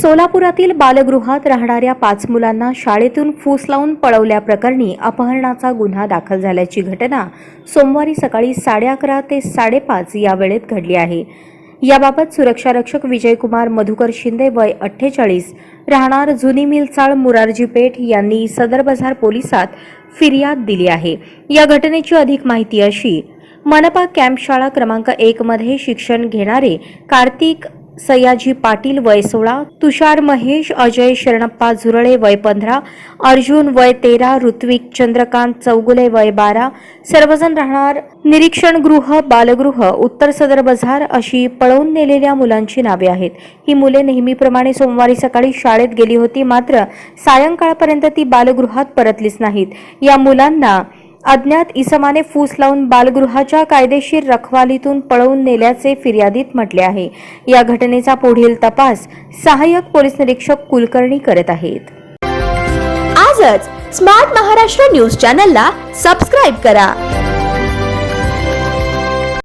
सोलापुरातील बालगृहात राहणाऱ्या पाच मुलांना शाळेतून फूस लावून पळवल्याप्रकरणी अपहरणाचा गुन्हा दाखल झाल्याची घटना सोमवारी सकाळी साडे अकरा ते साडेपाच या वेळेत घडली आहे. याबाबत सुरक्षारक्षक विजयकुमार मधुकर शिंदे वय अठ्ठेचाळीस राहणार जुनी मिलचाळ मुरारजी पेठ यांनी सदर बाजार पोलिसात फिर्याद दिली आहे. या घटनेची अधिक माहिती अशी मनपा कॅम्प शाळा क्रमांक एकमध्ये शिक्षण घेणारे कार्तिक सयाजी पाटील वय सोळा तुषार महेश अजय शरणप्पा झुरळे वय पंधरा अर्जुन वय तेरा ऋत्विक चंद्रकांत चौगुले वय बारा. सर्वजण राहणार निरीक्षण गृह बालगृह उत्तर सदर बाजार अशी पळवून नेलेल्या मुलांची नावे आहेत. ही मुले नेहमीप्रमाणे सोमवारी सकाळी शाळेत गेली होती मात्र सायंकाळपर्यंत ती बालगृहात परतलीच नाहीत. या मुलांना अज्ञात इसमाने फूस लावून बालगृहाच्या कायदेशीर रखवालीतून पळवून नेल्याचे फिर्यादीत म्हटले आहे. या घटनेचा पुढील तपास सहाय्यक पोलीस निरीक्षक कुलकर्णी करत आहेत. आजच स्मार्ट महाराष्ट्र न्यूज चॅनलला सबस्क्राईब करा.